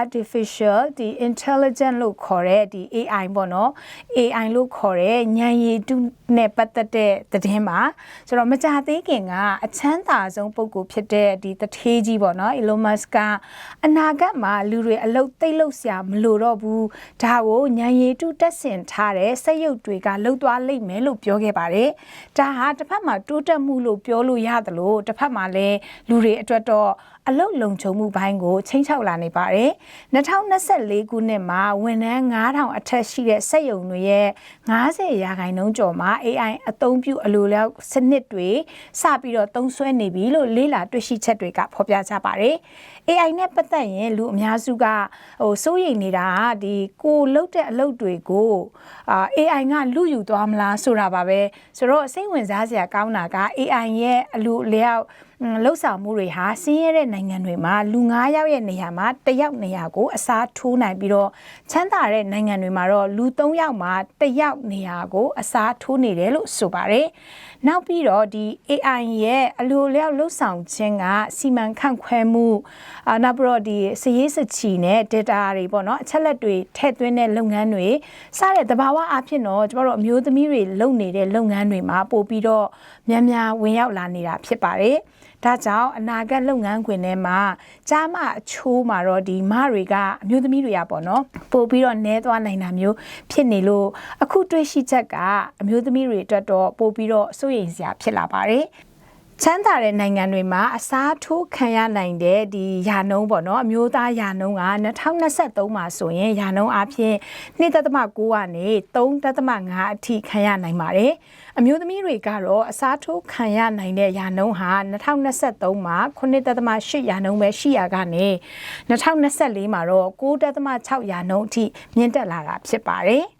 artificial ဒီ intelligent လို့ခေါ်တဲ့ဒီ AI ပေါ့နော် AI လို့ခေါ်တဲ့ဉာဏ်ရည်တုနဲ့ပတ်သက်တဲ့သတင်းပါဆိုတော့မကြသေးခင်ကအချမ်းသာဆုံးပုံကိုဖြစ်တဲ့ဒီတထေးကြီးပေါ့နော် Elon Musk ကအနာဂတ်မှာလူတွေအလုတ်သိမ့်လို့ဆရာမလိုတော့ဘူးဒါကိုဉာဏ်ရည်တုတက်ဆင်ထားတဲ့စက်ရုပ်တွေကလှုပ်သွားလိမ့်မယ်လို့ပြောခဲ့ပါတယ်ဒါဟာတစ်ဖက်မှာတိုးတက်မှုလို့ပြောလို့ရတယ်လို့တစ်ဖက်မှာလည်းလူတွေအတွက်တော့အလုတ်လုံခြုံမှုဘိုင်းကိုချိန်ချောက်လာနေပါတယ်2024ခုနှစ်မှာဝန်ထမ်း9000အထက်ရှိတဲ့စက်ရုံတွေရဲ့90ရာခိုင်နှုန်းကျော်မှာ AI အသုံးပြုအလိုလျောက်စနစ်တွေစပြီးတော့သုံးစွဲနေပြီလို့လေးလာတွေ့ရှိချက်တွေကဖော်ပြကြပါတယ် AI နဲ့ပတ်သက်ရင်လူအများစုကဟိုစိုးရိမ်နေတာကဒီကိုလုတ်တဲ့အလုပ်တွေကိုအာ AI ကလူယူသွားမလားဆိုတာပါပဲဆိုတော့စိတ်ဝင်စားစရာကောင်းတာက AI ရဲ့အလူအလျောက် လှုပ်ဆောင်မှုတွေဟာဆင်းရဲတဲ့နိုင်ငံတွေမှာလူ9ယောက်ရဲ့နေရာမှာ1ယောက်နေရာကိုအစားထိုးနိုင်ပြီးတော့ချမ်းသာတဲ့နိုင်ငံတွေမှာတော့လူ3ယောက်မှာ1ယောက်နေရာကိုအစားထိုးနေတယ်လို့ဆိုပါတယ်။နောက်ပြီးတော့ဒီ AI ရဲ့အလိုလျောက်လှုပ်ဆောင်ခြင်းကစီမံခန့်ခွဲမှုအာနောက်ပြီးတော့ဒီစရေးစချီနဲ့ data တွေပေါ့နော်အချက်လက်တွေထည့်သွင်းတဲ့လုပ်ငန်းတွေစတဲ့သဘာဝအဖြစ်တော့ကျမတို့အမျိုးသမီးတွေလုပ်နေတဲ့လုပ်ငန်းတွေမှာပို့ပြီးတော့များများဝင်ရောက်လာနေတာဖြစ်ပါတယ်။ဒါကြောင့်အနာဂတ်လုပ်ငန်းခွင်ထဲမှာကြားမအချိုးမှာတော့ဒီမတွေကအမျိုးသမီးတွေကပေါ့နော်ပို့ပြီးတော့နဲသွားနိုင်တာမျိုးဖြစ်နေလို့အခုတွေ့ရှိချက်ကအမျိုးသမီးတွေအတွက်တော့ပို့ပြီးတော့စိုးရိမ်စရာဖြစ်လာပါတယ် ချမ်းသာတဲ့နိုင်ငံတွေမှာအစားထိုးခံရနိုင်တဲ့ဒီယာနှုံးပေါ့နော်အမျိုးသားယာနှုံးက2023မှာဆိုရင်ယာနှုံးအဖြစ်2.9ကနေ3.5အထိခံရနိုင်ပါတယ်အမျိုးသမီးတွေကတော့အစားထိုးခံရနိုင်တဲ့ယာနှုံးဟာ2023မှာ9.8ယာနှုံးပဲရှိရကနေ2024မှာတော့9.6ယာနှုံးအထိမြင့်တက်လာတာဖြစ်ပါတယ်